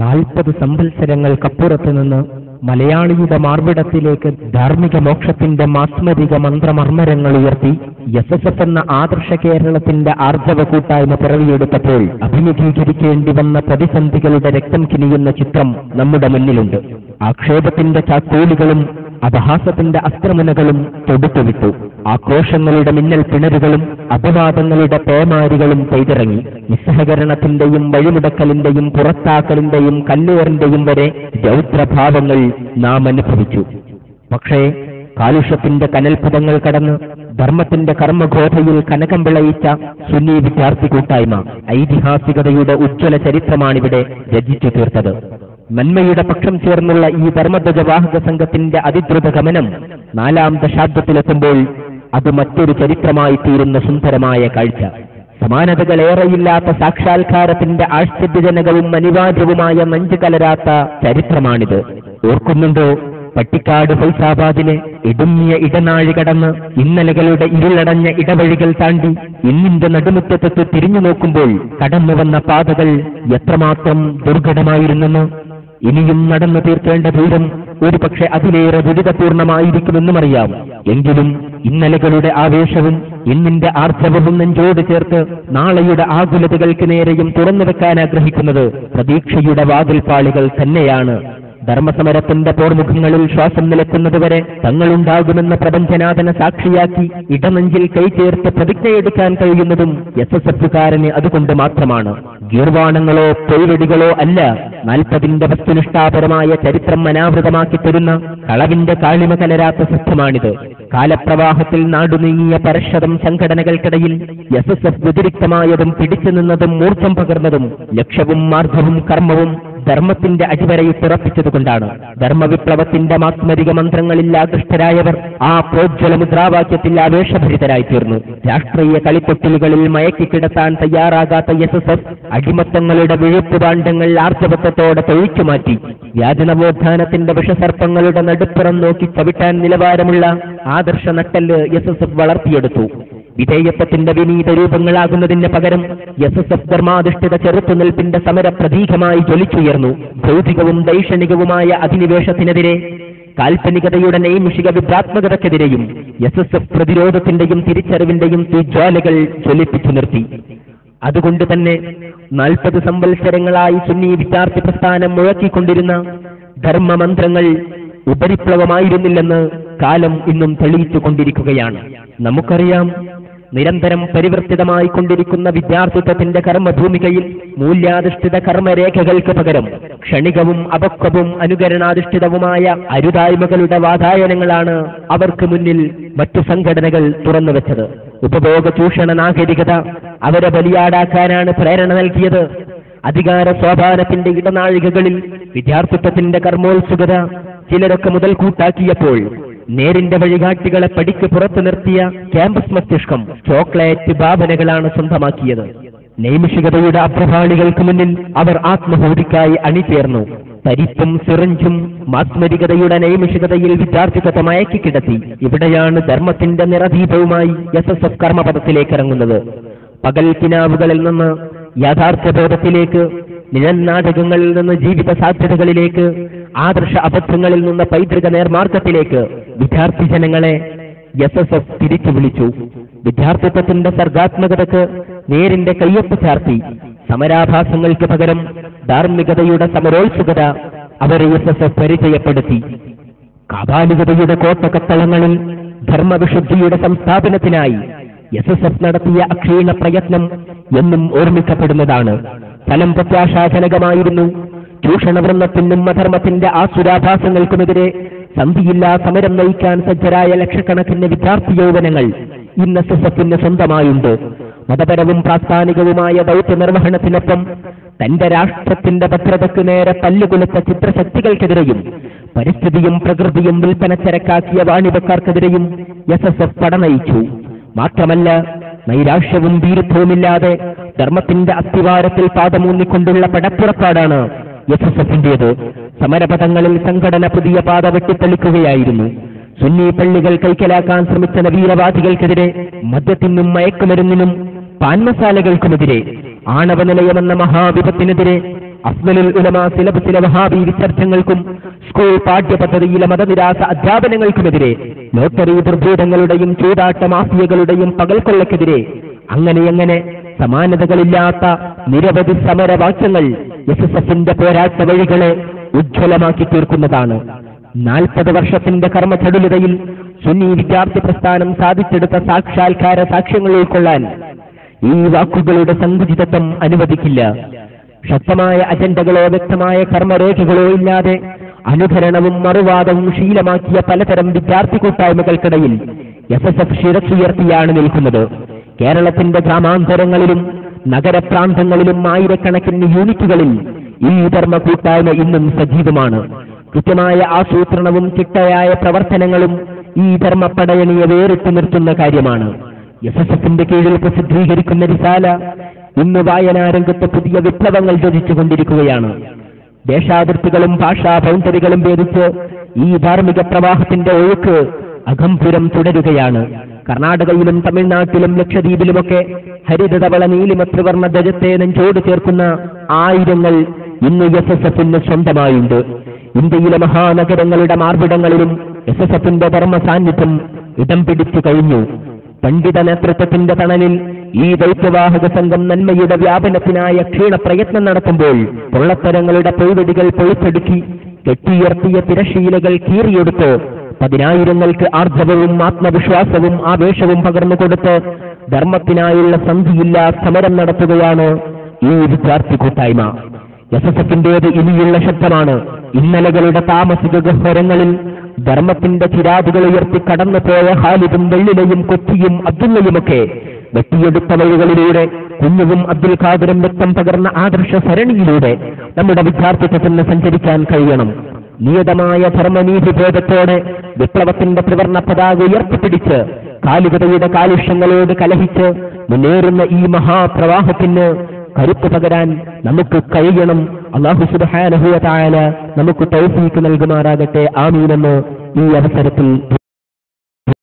നാൽപ്പത് സംവത്സരങ്ങൾക്കപ്പുറത്ത് നിന്ന് മലയാളിയുടെ മാർവിടത്തിലേക്ക് ധാർമ്മിക മോക്ഷത്തിന്റെ മാസ്മരിക മന്ത്രമർമ്മരങ്ങൾ ഉയർത്തി എസ് എസ് എഫ് എന്ന ആദർശ കേരളത്തിന്റെ ആർജവ കൂട്ടായ്മ പിറവിയെടുത്തപ്പോൾ അഭിമുഖീകരിക്കേണ്ടി വന്ന പ്രതിസന്ധികളുടെ രക്തം കിനിയുന്ന ചിത്രം നമ്മുടെ മുന്നിലുണ്ട്. ആക്ഷേപത്തിന്റെ ചാക്കോലികളും അപഹാസത്തിന്റെ അസ്ത്രമുനകളും തൊടുത്തുവിട്ടു. ആക്രോശങ്ങളുടെ മിന്നൽ പിണരുകളും അപവാദങ്ങളുടെ പേമാരികളും പെയ്തിറങ്ങി. നിസ്സഹകരണത്തിന്റെയും വഴിമുടക്കലിന്റെയും പുറത്താക്കലിന്റെയും കല്ലേറിന്റെയും വരെ രൗദ്രഭാവങ്ങൾ നാം അനുഭവിച്ചു. പക്ഷേ കാലുഷ്യത്തിന്റെ കനൽപദങ്ങൾ കടന്ന് ധർമ്മത്തിന്റെ കർമ്മഘോധയിൽ കനകം വിളയിച്ച സുന്നി വിദ്യാർത്ഥി കൂട്ടായ്മ ഐതിഹാസികതയുടെ ഉജ്ജ്വല ചരിത്രമാണിവിടെ രചിച്ചു തീർത്തത്. നന്മയുടെ പക്ഷം ചേർന്നുള്ള ഈ ധർമ്മധ്വജവാഹക സംഘത്തിന്റെ അതിദ്രുത ഗമനം നാലാം ദശാബ്ദത്തിലെത്തുമ്പോൾ അത് മറ്റൊരു ചരിത്രമായി തീരുന്ന സുന്ദരമായ കാഴ്ച. സമാനതകളേറെയില്ലാത്ത സാക്ഷാത്കാരത്തിന്റെ ആശ്ചര്യജനകവും അനിവാര്യവുമായ നെഞ്ചു കലരാത്ത ചരിത്രമാണിത്. ഓർക്കുന്നുണ്ടോ? പട്ടിക്കാട് ഫൈസാബാദിലെ ഇടുങ്ങിയ ഇടനാഴി കടന്ന് ഇന്നലകളുടെ ഇരുളടഞ്ഞ ഇടവഴികൾ താണ്ടി ഇന്നിന്റെ നടുമുറ്റത്തെത്ത് തിരിഞ്ഞു നോക്കുമ്പോൾ കടന്നു വന്ന പാതകൾ എത്രമാത്രം ദുർഘടമായിരുന്നെന്ന് ഇനിയും നടന്നു തീർക്കേണ്ട ദൂരം ഒരുപക്ഷെ അതിലേറെ ദുരിതപൂർണമായിരിക്കുമെന്നും അറിയാം. എങ്കിലും ഇന്നലകളുടെ ആവേശവും ഇന്നിന്റെ ആർജവവും നെഞ്ചോട് ചേർത്ത് നാളെയുടെ ആകുലതകൾക്ക് നേരെയും തുറന്നു വെക്കാൻ ആഗ്രഹിക്കുന്നത് പ്രതീക്ഷയുടെ വാതിൽപ്പാളികൾ തന്നെയാണ്. ധർമ്മസമരത്തിന്റെ പോർമുഖങ്ങളിൽ ശ്വാസം നിലക്കുന്നതുവരെ തങ്ങളുണ്ടാകുമെന്ന പ്രപഞ്ചനാഥന സാക്ഷിയാക്കി ഇടനെഞ്ചിൽ കൈ ചേർത്ത് പ്രതിജ്ഞയെടുക്കാൻ കഴിയുന്നതും എസ് എസ് എഫുകാരന് അതുകൊണ്ട് മാത്രമാണ്. ഗീർവാണങ്ങളോ പൊയ്വെടികളോ അല്ല നാൽപ്പതിന്റെ വസ്തുനിഷ്ഠാപരമായ ചരിത്രം അനാവൃതമാക്കി തരുന്ന കളവിന്റെ കാളിമ കലരാത്ത സിദ്ധമാണിത്. കാലപ്രവാഹത്തിൽ നാടുനീങ്ങിയ പരിഷതം സംഘടനകൾക്കിടയിൽ എഫ് വ്യതിരിക്തമായതും പിടിച്ചു നിന്നതും മൂർച്ഛം പകർന്നതും ലക്ഷ്യവും മാർഗവും കർമ്മവും ധർമ്മത്തിന്റെ അടിവരയിൽ പിറപ്പിച്ചതുകൊണ്ടാണ് ധർമ്മവിപ്ലവത്തിന്റെ മാസ്മരിക മന്ത്രങ്ങളിൽ ആകൃഷ്ടരായവർ ആ പ്രോജ്വല മുദ്രാവാക്യത്തിൽ ആവേശഭരിതരായി തീർന്നു രാഷ്ട്രീയ കളിപ്പൊട്ടിലുകളിൽ മയക്കി കിടത്താൻ തയ്യാറാകാത്ത എസ് എസ് എഫ് അടിമത്തങ്ങളുടെ വിഴുപ്പുപാണ്ഡങ്ങൾ ആർജവത്വത്തോടെ തൊഴിച്ചു മാറ്റി. വ്യാജനവോത്ഥാനത്തിന്റെ വിഷസർപ്പങ്ങളുടെ നടുപ്പുറം നോക്കി ചവിട്ടാൻ നിലവാരമുള്ള ആദർശ നട്ടൽ എസ് എസ് എഫ് വളർത്തിയെടുത്തു. വിധേയത്വത്തിന്റെ വിനീത രൂപങ്ങളാകുന്നതിന് പകരം എസ് എസ് എഫ് ധർമാധിഷ്ഠിത ചെറുത്തുനിൽപ്പിന്റെ സമര പ്രതീകമായി ജ്വലിച്ചുയർന്നു. ഭൗതികവും ദൈക്ഷണികവുമായ അധിനിവേശത്തിനെതിരെ കാൽപ്പനികതയുടെ നൈമിഷിക വിഭ്രാത്മകതയ്ക്കെതിരെയും എസ് എസ് എഫ് പ്രതിരോധത്തിന്റെയും തിരിച്ചറിവിന്റെയും തീജ്വാലകൾ ജ്വലിപ്പിച്ചു നിർത്തി. അതുകൊണ്ട് തന്നെ നാൽപ്പത് സംവത്സരങ്ങളായി സുന്നി വിദ്യാർത്ഥി പ്രസ്ഥാനം മുഴക്കിക്കൊണ്ടിരുന്ന ധർമ്മമന്ത്രങ്ങൾ ഉപരിപ്ലവമായിരുന്നില്ലെന്ന് കാലം ഇന്നും തെളിയിച്ചു കൊണ്ടിരിക്കുകയാണ് നമുക്കറിയാം നിരന്തരം പരിവർത്തിതമായി കൊണ്ടിരിക്കുന്ന വിദ്യാർത്ഥിത്വത്തിന്റെ കർമ്മഭൂമികയിൽ മൂല്യാധിഷ്ഠിത കർമ്മരേഖകൾക്ക് പകരം ക്ഷണികവും അപക്വവും അനുകരണാധിഷ്ഠിതവുമായ അരുതായ്മകളുടെ വാതായനങ്ങളാണ് അവർക്ക് മുന്നിൽ മറ്റു സംഘടനകൾ തുറന്നുവെച്ചത്. ഉപഭോഗ ചൂഷണ നാഗരികത അവരെ ബലിയാടാക്കാനാണ് പ്രേരണ നൽകിയത്. അധികാര സ്വാഭാവത്തിന്റെ ഇടനാഴികകളിൽ വിദ്യാർത്ഥിത്വത്തിന്റെ കർമ്മോത്സുകത ചിലരൊക്കെ മുതൽ കൂട്ടാക്കിയപ്പോൾ നേരിന്റെ വഴികാട്ടികളെ പടിക്ക് പുറത്തു നിർത്തിയ ക്യാമ്പസ് മസ്തിഷ്കം ചോക്ലേറ്റ് ഭാവനകളാണ് സ്വന്തമാക്കിയത്. നൈമിഷികതയുടെ അപ്രഭാളികൾക്ക് മുന്നിൽ അവർ ആത്മഹൂതിക്കായി അണിചേർന്നു. തരിപ്പും സിറിഞ്ചും മാത്മരികതയുടെ നൈമിഷികതയിൽ വിദ്യാർത്ഥിത്വത്തെ മയക്കി കിടത്തി. ഇവിടെയാണ് ധർമ്മത്തിന്റെ നിറദീപവുമായി എസ് എസ് എഫ് കർമ്മപഥത്തിലേക്ക് ഇറങ്ങുന്നത്. പകൽ കിനാവുകളിൽ നിന്ന് യാഥാർത്ഥ്യബോധത്തിലേക്ക് നിഴൽ നാടകങ്ങളിൽ നിന്ന് ജീവിത സാധ്യതകളിലേക്ക് ആദർശ അബദ്ധങ്ങളിൽ നിന്ന് പൈതൃക നേർമാർഗത്തിലേക്ക് വിദ്യാർത്ഥി ജനങ്ങളെ എസ് എസ് എഫ് തിരിച്ചു വിളിച്ചു. വിദ്യാർത്ഥിത്വത്തിന്റെ സർഗാത്മകതക്ക് നേരിന്റെ കയ്യൊപ്പ് ചാർത്തി. സമരാഭാസങ്ങൾക്ക് പകരം ധാർമ്മികതയുടെ സമരോത്സുകത അവരെ എസ് എസ് എഫ് പരിചയപ്പെടുത്തി. കാബാലികതയുടെ കോട്ടക്കത്തളങ്ങളിൽ ധർമ്മവിശുദ്ധിയുടെ സംസ്ഥാപനത്തിനായി എസ് എസ് എഫ് നടത്തിയ അക്ഷീണ പ്രയത്നം എന്നും ഓർമ്മിക്കപ്പെടുന്നതാണ്. ഫലം പ്രത്യാശാജനകമായിരുന്നു. ചൂഷണവൃന്ദത്തിനും അധർമ്മത്തിന്റെ ആസുരാഭാസങ്ങൾക്കുമെതിരെ സന്ധിയില്ലാ സമരം നയിക്കാൻ സജ്ജരായ ലക്ഷക്കണക്കിന് വിദ്യാർത്ഥി യൗവനങ്ങൾ ഇന്ന് എസ് സ്വന്തമായുണ്ട്. മതപരവും പ്രാസ്ഥാനികവുമായ ദൗത്യ നിർവഹണത്തിനൊപ്പം തന്റെ രാഷ്ട്രത്തിന്റെ ഭദ്രതയ്ക്ക് നേരെ പല്ലുകൊളുത്ത ചിത്രശക്തികൾക്കെതിരെയും പരിസ്ഥിതിയും പ്രകൃതിയും വിൽപ്പനച്ചരക്കാക്കിയ വാണിഭക്കാർക്കെതിരെയും എസ് എസ് എഫ് പടനയിച്ചു. മാത്രമല്ല നൈരാശ്യവും വീരുദ്ധവുമില്ലാതെ ധർമ്മത്തിന്റെ അസ്ഥിവാരത്തിൽ പാദമൂന്നിക്കൊണ്ടുള്ള പടപ്പുറപ്പാടാണ് എസ് സമരപഥങ്ങളിൽ സംഘടന പുതിയ പാത വെട്ടിത്തെളിക്കുകയായിരുന്നു. സുന്നി പള്ളികൾ കൈക്കലാക്കാൻ ശ്രമിച്ച നവീനവാദികൾക്കെതിരെ മദ്യത്തിനും മയക്കുമരുന്നിനും പാൻമസാലകൾക്കുമെതിരെ ആണവ നിലയമെന്ന മഹാവിപത്തിനെതിരെ അഫ്മലുൽ ഉലമ സിലബസിലെ വഹാബി വിസർജ്യങ്ങൾക്കും സ്കൂൾ പാഠ്യപദ്ധതിയിലെ മതനിരാസ അധ്യാപനങ്ങൾക്കുമെതിരെ ലോട്ടറി ദുർഭൂതങ്ങളുടെയും ചൂതാട്ട മാഫിയകളുടെയും പകൽക്കൊള്ളക്കെതിരെ അങ്ങനെയങ്ങനെ സമാനതകളില്ലാത്ത നിരവധി സമരവാക്യങ്ങൾ എസ് എസ് എഫിന്റെ പോരാട്ട വഴികളെ ഉജ്ജ്വലമാക്കി തീർക്കുന്നതാണ്. നാൽപ്പത് വർഷത്തിന്റെ കർമ്മചടുലതയിൽ സുന്നി വിദ്യാർത്ഥി പ്രസ്ഥാനം സാധിച്ചെടുത്ത സാക്ഷാത്കാര സാക്ഷ്യങ്ങൾ ഉൾക്കൊള്ളാൻ ഈ വാക്കുകളുടെ സങ്കുചിതത്വം അനുവദിക്കില്ല. ശക്തമായ അജണ്ടകളോ വ്യക്തമായ കർമ്മരേഖകളോ ഇല്ലാതെ അനുകരണവും മറുവാദവും ശീലമാക്കിയ പലതരം വിദ്യാർത്ഥി കൂട്ടായ്മകൾക്കിടയിൽ എസ് എസ് എഫ് ശിരസുയർത്തിയാണ് നിൽക്കുന്നത്. കേരളത്തിന്റെ ഗ്രാമാന്തരങ്ങളിലും നഗരപ്രാന്തങ്ങളിലും ആയിരക്കണക്കിന് യൂണിറ്റുകളിൽ ഈ ധർമ്മ കൂട്ടായ്മ ഇന്നും സജീവമാണ്. കൃത്യമായ ആസൂത്രണവും ചിട്ടയായ പ്രവർത്തനങ്ങളും ഈ ധർമ്മപ്പടയണിയെ വേറിട്ട് നിർത്തുന്ന കാര്യമാണ്. എസ് എസ് എഫിന്റെ കീഴിൽ പ്രസിദ്ധീകരിക്കുന്ന റിസാല ഇന്ന് വായനാരംഗത്ത് പുതിയ വിപ്ലവങ്ങൾ രചിച്ചുകൊണ്ടിരിക്കുകയാണ് ദേശാതിർത്തികളും ഭാഷാ ബൗണ്ടറികളും ഭേദിച്ച് ഈ ധാർമ്മിക പ്രവാഹത്തിന്റെ ഒഴുക്ക് അഗംഭുരം തുടരുകയാണ്. കർണാടകയിലും തമിഴ്നാട്ടിലും ലക്ഷദ്വീപിലുമൊക്കെ ഹരിതധവള നീലിമ ത്രിവർണ ധ്വജത്തെ നെഞ്ചോട് ചേർക്കുന്ന ആയിരങ്ങൾ ഇന്ന് എസ് എസ് എഫിന് സ്വന്തമായുണ്ട്. ഇന്ത്യയിലെ മഹാനഗരങ്ങളുടെ മാർപിടങ്ങളിലും എസ് എസ് എഫിന്റെ ധർമ്മ സാന്നിധ്യം ഇടം പിടിച്ചു കഴിഞ്ഞു. പണ്ഡിത നേതൃത്വത്തിന്റെ തണലിൽ ഈ ദൗത്യവാഹക സംഘം നന്മയുടെ വ്യാപനത്തിനായ ക്ഷീണ പ്രയത്നം നടത്തുമ്പോൾ പൊള്ളത്തരങ്ങളുടെ പൊയ്വെടികൾ പൊഴിച്ചെടുക്കി കെട്ടിയുയർത്തിയ തിരശീലകൾ കീറിയെടുത്ത് പതിനായിരങ്ങൾക്ക് ആർജവവും ആത്മവിശ്വാസവും ആവേശവും പകർന്നു കൊടുത്ത് ധർമ്മത്തിനായുള്ള സന്ധിയില്ല സമരം നടത്തുകയാണ് ഈ വിദ്യാർത്ഥി കൂട്ടായ്മ. എസ് എസ് എഫിന്റേത് ഇനിയുള്ള ശബ്ദമാണ്. ഇന്നലകളുടെ താമസിക ഗഹ്വരങ്ങളിൽ ധർമ്മത്തിന്റെ ചിരാതുകൾ ഉയർത്തി കടന്നുപോയ ഹാലിദും വെള്ളിലയും കൊച്ചിയും അബ്ദുള്ളയുമൊക്കെ വെട്ടിയെടുത്ത വഴികളിലൂടെ കുഞ്ഞുവും അബ്ദുൽ ഖാദറും വ്യക്തം പകർന്ന ആദർശ സരണിയിലൂടെ നമ്മുടെ വിദ്യാർത്ഥിത്വത്തിന് സഞ്ചരിക്കാൻ കഴിയണം. നിയതമായ ധർമ്മനീതി ബോധത്തോടെ വിപ്ലവത്തിന്റെ ത്രിവർണ പതാക ഉയർത്തിപ്പിടിച്ച് കാലികതയുടെ കാലുഷ്യങ്ങളോട് കലഹിച്ച് മുന്നേറുന്ന ഈ മഹാപ്രവാഹത്തിന് കരുത്ത് പകരാൻ നമുക്ക് കഴിയണം. അള്ളാഹു സുബാനഹുവ തായാല നമുക്ക് തൗഫീക്ക് നൽകുമാറാകട്ടെ. ആമീനെന്ന് ഈ അവസരത്തിൽ